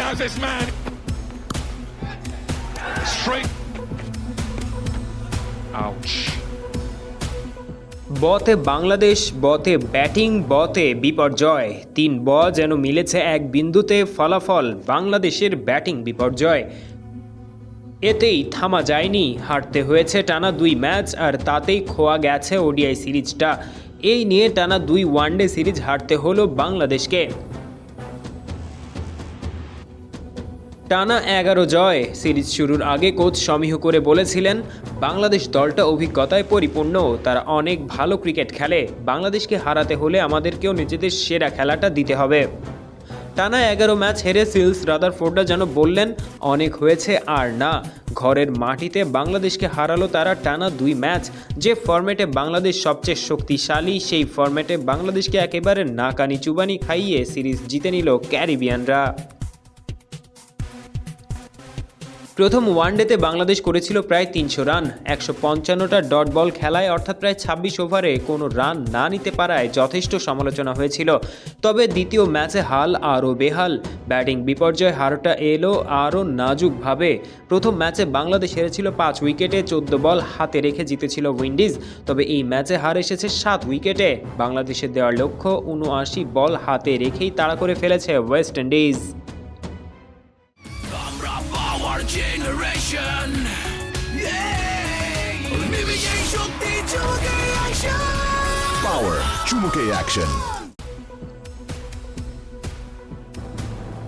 has this man. Straight. Ouch. বতে বাংলাদেশ, বতে batting, বতে বিপর্যয় তিন ব যেন মিলেছে এক বিন্দুতে ফলাফল বাংলাদেশের ব্যাটিং বিপর্যয় এতেই থামা যায়নি, হারতে হয়েছে টানা দুই ম্যাচ আর তাতেই খোয়া গেছে ওডিআই সিরিজটা এই নিয়ে টানা দুই ওয়ানডে সিরিজ হারতে হলো বাংলাদেশকে টানা এগারো জয়। সিরিজ শুরুর আগে কোচ সমীহ করে বলেছিলেন, বাংলাদেশ দলটা অভিজ্ঞতায় পরিপূর্ণ, তারা অনেক ভালো ক্রিকেট খেলে। বাংলাদেশকে হারাতে হলে আমাদেরকেও নিজেদের সেরা খেলাটা দিতে হবে। টানা এগারো ম্যাচ হেরে সিলস রাদার রাদারফোর্ডা যেন বললেন, অনেক হয়েছে আর না। ঘরের মাটিতে বাংলাদেশকে হারালো তারা টানা দুই ম্যাচ। যে ফরম্যাটে বাংলাদেশ সবচেয়ে শক্তিশালী, সেই ফরম্যাটে বাংলাদেশকে একেবারে নাকানি চুবানি খাইয়ে সিরিজ জিতে নিল ক্যারিবিয়ানরা। প্রথম ওয়ানডেতে বাংলাদেশ করেছিল প্রায় তিনশো রান। একশো পঞ্চান্নটা ডট বল খেলায় অর্থাৎ প্রায় ছাব্বিশ ওভারে কোনো রান না নিতে পারায় যথেষ্ট সমালোচনা হয়েছিল। তবে দ্বিতীয় ম্যাচে হাল আরও বেহাল। ব্যাটিং বিপর্যয় হারটা এলো আরও নাজুকভাবে। প্রথম ম্যাচে বাংলাদেশ হেরেছিল পাঁচ উইকেটে, চোদ্দ বল হাতে রেখে জিতেছিল উইন্ডিজ। তবে এই ম্যাচে হার এসেছে সাত উইকেটে। বাংলাদেশের দেওয়ার লক্ষ্য উনআশি বল হাতে রেখেই তাড়া করে ফেলেছে West Indies. Power generation. Yeah. শক্তি চুকে অ্যাকশন Power চুমুকে Action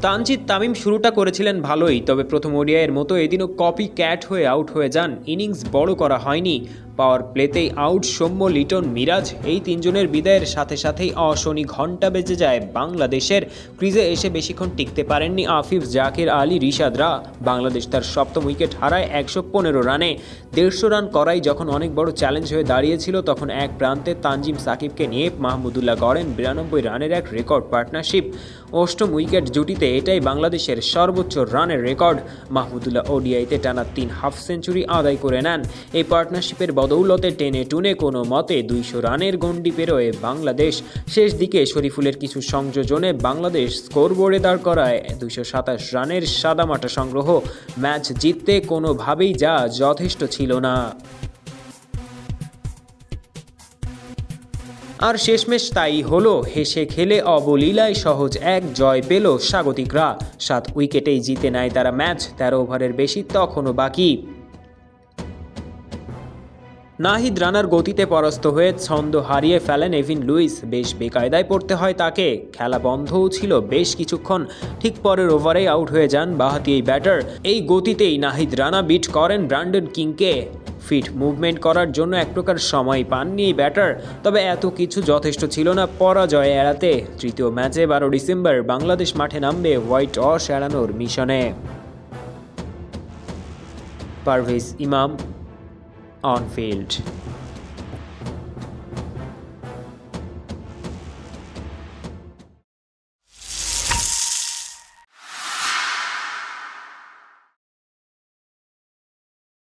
তানজিদ তামিম শুরুটা করেছিলেন ভালোই তবে প্রথম ওডিআইয়ের মতো এদিনও কপি ক্যাট হয়ে আউট হয়ে যান ইনিংস বড় করা হয়নি পাওয়ার প্লেতেই আউট সৌম্য লিটন মিরাজ। এই তিনজনের বিদায়ের সাথে সাথেই অশনি ঘণ্টা বেজে যায় বাংলাদেশের ক্রিজে এসে বেশিক্ষণ টিকতে পারেননি আফিফ, জাকির আলী রিশাদরা বাংলাদেশ তার সপ্তম উইকেট হারায় একশো পনেরো রানে। দেড়শো রান করাই যখন অনেক বড় চ্যালেঞ্জ হয়ে দাঁড়িয়েছিল, তখন এক প্রান্তে তানজিম সাকিবকে নিয়ে মাহমুদুল্লাহ গড়েন বিরানব্বই রানের এক রেকর্ড পার্টনারশিপ। অষ্টম উইকেট জুটিতে এটাই বাংলাদেশের সর্বোচ্চ রানের রেকর্ড। মাহমুদুল্লাহ ওডিআইতে টানা তিন হাফ সেঞ্চুরি আদায় করে নেন। এই পার্টনারশিপের বদৌলতে টেনে টুনে কোনো মতে দুইশো রানের গণ্ডি পেরোয় বাংলাদেশ। শেষ দিকে শরীফুলের কিছু সংযোজনে বাংলাদেশ স্কোরবোর্ডে দাঁড় করায় দুইশো সাতাশ রানের সাদামাটা সংগ্রহ। ম্যাচ জিততে কোনোভাবেই যা যথেষ্ট ছিল না। আর শেষমেশ তাই হলো, হেসে খেলে অবলীলায় সহজ এক জয় পেল স্বাগতিকরা। সাত উইকেটেই জিতে নেয় তারা ম্যাচ, তেরো ওভারের বেশি তখনও বাকি। নাহিদ রানার গতিতে পরাস্ত হয়ে ছন্দ হারিয়ে ফেলেন এভিন লুইস। বেশ বেকায়দায় পড়তে হয় তাকে। খেলা বন্ধও ছিল বেশ কিছুক্ষণ। ঠিক পরের ওভারেই আউট হয়ে যান বাহাতি এই ব্যাটার। এই গতিতেই নাহিদ রানা বিট করেন ব্র্যান্ডন কিংকে। ফিট মুভমেন্ট করার জন্য এক প্রকার সময় পাননি এই ব্যাটার। তবে এত কিছু যথেষ্ট ছিল না পরাজয় এড়াতে। তৃতীয় ম্যাচে বারো ডিসেম্বর বাংলাদেশ মাঠে নামবে হোয়াইট অস এড়ানোর মিশনে। পারভেজ ইমাম on field.